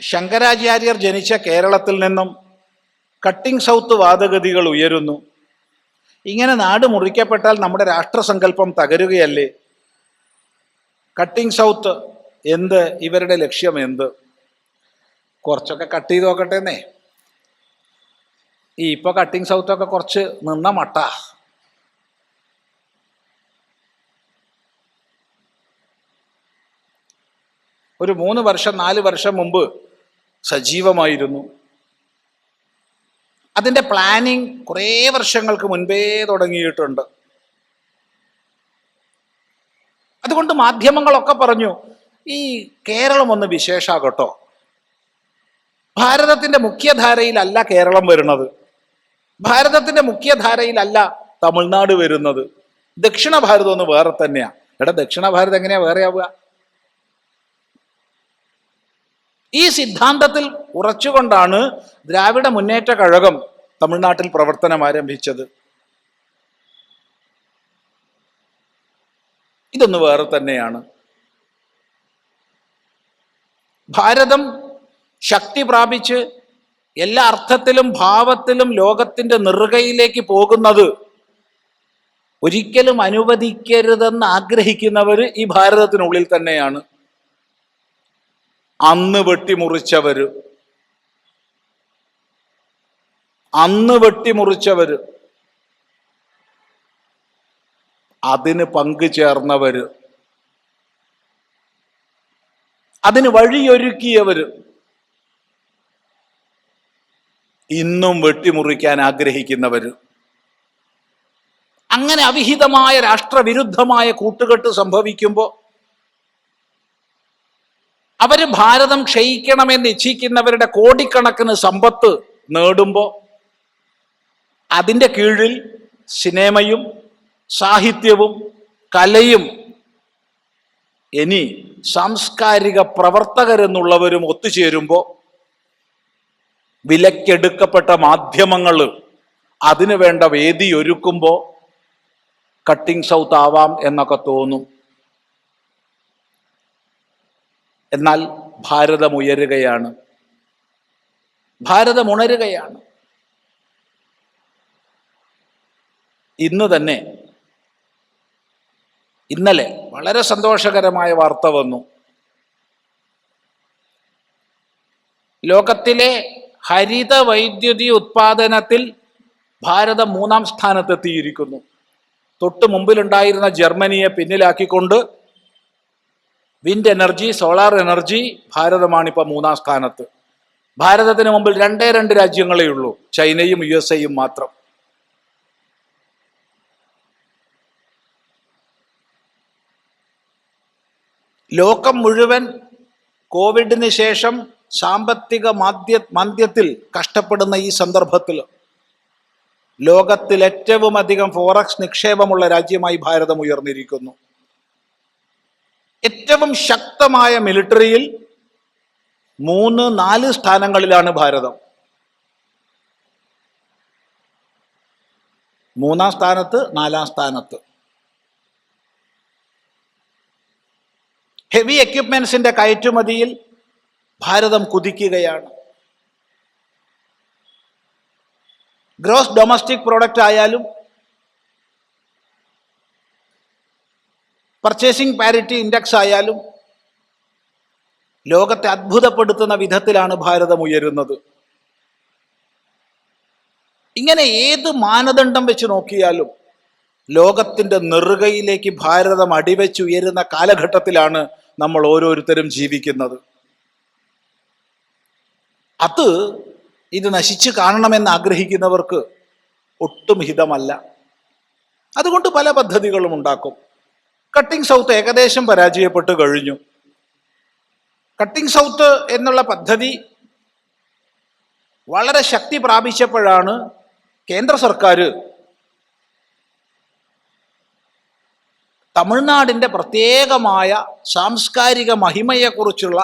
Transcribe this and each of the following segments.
ശങ്കരാചാര്യർ ജനിച്ച കേരളത്തിൽ നിന്നും കട്ടിംഗ് സൗത്ത് വാദഗതികൾ ഉയരുന്നു. ഇങ്ങനെ നാട് മുറിക്കപ്പെട്ടാൽ നമ്മുടെ രാഷ്ട്രസങ്കല്പം തകരുകയല്ലേ? കട്ടിംഗ് സൗത്ത് എന്ത്? ഇവരുടെ ലക്ഷ്യം എന്ത്? കുറച്ചൊക്കെ കട്ട് ചെയ്ത് നോക്കട്ടെന്നേ ഈ ഇപ്പൊ കട്ടിംഗ് സൗത്തൊക്കെ കുറച്ച് നിന്ന മട്ട. ഒരു മൂന്ന് വർഷം നാല് വർഷം മുമ്പ് സജീവമായിരുന്നു. അതിന്റെ പ്ലാനിങ് കുറേ വർഷങ്ങൾക്ക് മുൻപേ തുടങ്ങിയിട്ടുണ്ട്. അതുകൊണ്ട് മാധ്യമങ്ങളൊക്കെ പറഞ്ഞു ഈ കേരളം ഒന്ന് വിശേഷാകട്ടോ. ഭാരതത്തിന്റെ മുഖ്യധാരയിലല്ല കേരളം വരുന്നത്. ഭാരതത്തിന്റെ മുഖ്യധാരയിലല്ല തമിഴ്നാട് വരുന്നത്. ദക്ഷിണ ഭാരതം ഒന്ന് വേറെ തന്നെയാണ് എടാ ദക്ഷിണ ഭാരതം എങ്ങനെയാ വേറെ ആവുക? ഈ സിദ്ധാന്തത്തിൽ ഉറച്ചുകൊണ്ടാണ് ദ്രാവിഡ മുന്നേറ്റ കഴകം തമിഴ്നാട്ടിൽ പ്രവർത്തനം ആരംഭിച്ചത്. ഇതൊന്ന് വേറെ തന്നെയാണ്. ഭാരതം ശക്തി പ്രാപിച്ച് എല്ലാ അർത്ഥത്തിലും ഭാവത്തിലും ലോകത്തിന്റെ നെറുകയിലേക്ക് പോകുന്നത് ഒരിക്കലും അനുവദിക്കരുതെന്ന് ആഗ്രഹിക്കുന്നവർ ഈ ഭാരതത്തിനുള്ളിൽ തന്നെയാണ്. അന്ന് വെട്ടിമുറിച്ചവര്. അന്ന് വെട്ടിമുറിച്ചവര്. അതിന് പങ്കു ചേർന്നവര്. അതിന് വഴിയൊരുക്കിയവര്. ഇന്നും വെട്ടിമുറിക്കാൻ ആഗ്രഹിക്കുന്നവര്. അങ്ങനെ അവിഹിതമായ രാഷ്ട്രവിരുദ്ധമായ കൂട്ടുകെട്ട് സംഭവിക്കുമ്പോൾ അവർ ഭാരതം ക്ഷയിക്കണമെന്ന് ഇച്ഛിക്കുന്നവരുടെ കോടിക്കണക്കിന് സമ്പത്ത് നേടുമ്പോൾ അതിന്റെ കീഴിൽ സിനിമയും സാഹിത്യവും കലയും ഇനി സാംസ്കാരിക പ്രവർത്തകരെന്നുള്ളവരും ഒത്തുചേരുമ്പോൾ വിലക്കെടുക്കപ്പെട്ട മാധ്യമങ്ങൾ അതിനു വേണ്ട വേദി ഒരുക്കുമ്പോൾ കട്ടിംഗ് സൗത്ത് ആവാം എന്നൊക്കെ തോന്നും. എന്നാൽ ഭാരതം ഉയരുകയാണ്. ഭാരതം ഉണരുകയാണ്. ഇന്ന് തന്നെ ഇന്നലെ വളരെ സന്തോഷകരമായ വാർത്ത വന്നു. ലോകത്തിലെ ഹരിത വൈദ്യുതി ഉത്പാദനത്തിൽ ഭാരതം മൂന്നാം സ്ഥാനത്തെത്തിയിരിക്കുന്നു. തൊട്ട് മുമ്പിലുണ്ടായിരുന്ന ജർമ്മനിയെ പിന്നിലാക്കിക്കൊണ്ട് വിൻഡ് എനർജി സോളാർ എനർജി ഭാരതമാണ് ഇപ്പോൾ മൂന്നാം സ്ഥാനത്ത്. ഭാരതത്തിന് മുമ്പിൽ രണ്ടേ രണ്ട് രാജ്യങ്ങളേ ഉള്ളൂ. ചൈനയും യു എസ് എയും മാത്രം. ലോകം മുഴുവൻ കോവിഡിന് ശേഷം സാമ്പത്തിക മാധ്യ മാന്ദ്യത്തിൽ കഷ്ടപ്പെടുന്ന ഈ സന്ദർഭത്തിൽ ലോകത്തിൽ ഏറ്റവും അധികം ഫോറക്സ് നിക്ഷേപമുള്ള രാജ്യമായി ഭാരതം ഉയർന്നിരിക്കുന്നു. ഏറ്റവും ശക്തമായ മിലിറ്ററിയിൽ മൂന്ന് നാല് സ്ഥാനങ്ങളിലാണ് ഭാരതം. മൂന്നാം സ്ഥാനത്ത് നാലാം സ്ഥാനത്ത്. ഹെവി എക്യുപ്മെന്റ്സിന്റെ കയറ്റുമതിയിൽ ഭാരതം കുതിക്കുകയാണ്. ഗ്രോസ് ഡൊമസ്റ്റിക് പ്രോഡക്റ്റ് ആയാലും പർച്ചേസിംഗ് പാരിറ്റി ഇൻഡെക്സ് ആയാലും ലോകത്തെ അത്ഭുതപ്പെടുത്തുന്ന വിധത്തിലാണ് ഭാരതം ഉയരുന്നത്. ഇങ്ങനെ ഏത് മാനദണ്ഡം വെച്ച് നോക്കിയാലും ലോകത്തിന്റെ നെറുകയിലേക്ക് ഭാരതം അടിവെച്ചുയരുന്ന കാലഘട്ടത്തിലാണ് നമ്മൾ ഓരോരുത്തരും ജീവിക്കുന്നത്. അത് ഇത് നശിച്ചു കാണണമെന്ന് ആഗ്രഹിക്കുന്നവർക്ക് ഒട്ടും ഹിതമല്ല. അതുകൊണ്ട് പല പദ്ധതികളും ഉണ്ടാക്കും. കട്ടിംഗ് സൗത്ത് ഏകദേശം പരാജയപ്പെട്ട് കഴിഞ്ഞു. കട്ടിംഗ് സൗത്ത് എന്നുള്ള പദ്ധതി വളരെ ശക്തി പ്രാപിച്ചപ്പോഴാണ് കേന്ദ്ര സർക്കാർ തമിഴ്നാടിന്റെ പ്രത്യേകമായ സാംസ്കാരിക മഹിമയെക്കുറിച്ചുള്ള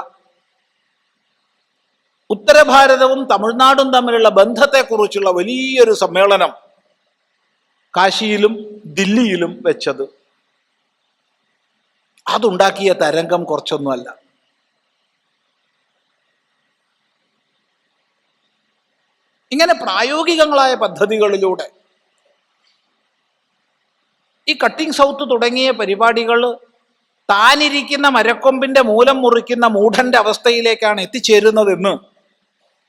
ഉത്തരഭാരതവും തമിഴ്നാടും തമ്മിലുള്ള ബന്ധത്തെക്കുറിച്ചുള്ള വലിയൊരു സമ്മേളനം കാശിയിലും ദില്ലിയിലും വെച്ചത്. അതുണ്ടാക്കിയ തരംഗം കുറച്ചൊന്നുമല്ല. ഇങ്ങനെ പ്രായോഗികങ്ങളായ പദ്ധതികളിലൂടെ ഈ കട്ടിംഗ് സൗത്ത് തുടങ്ങിയ പരിപാടികൾ താനിരിക്കുന്ന മരക്കൊമ്പിന്റെ മൂലം മുറിക്കുന്ന മൂഢന്റെ അവസ്ഥയിലേക്കാണ് എത്തിച്ചേരുന്നതെന്ന്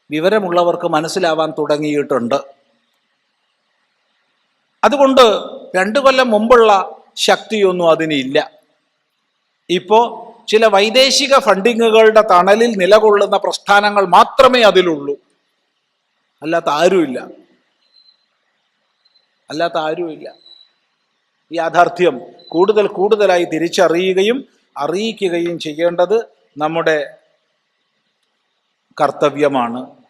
വിവരമുള്ളവർക്ക് മനസ്സിലാവാൻ തുടങ്ങിയിട്ടുണ്ട്. അതുകൊണ്ട് രണ്ടു കൊല്ലം മുമ്പുള്ള ശക്തിയൊന്നും അതിനില്ല. ഇപ്പോ ചില വൈദേശിക ഫണ്ടിങ്ങുകളുടെ തണലിൽ നിലകൊള്ളുന്ന പ്രസ്ഥാനങ്ങൾ മാത്രമേ അതിലുള്ളൂ. അല്ലാത്ത ആരുമില്ല. അല്ലാത്ത ആരുമില്ല. ഈ യാഥാർത്ഥ്യം കൂടുതൽ കൂടുതലായി തിരിച്ചറിയുകയും അറിയിക്കുകയും ചെയ്യേണ്ടത് നമ്മുടെ കർത്തവ്യമാണ്.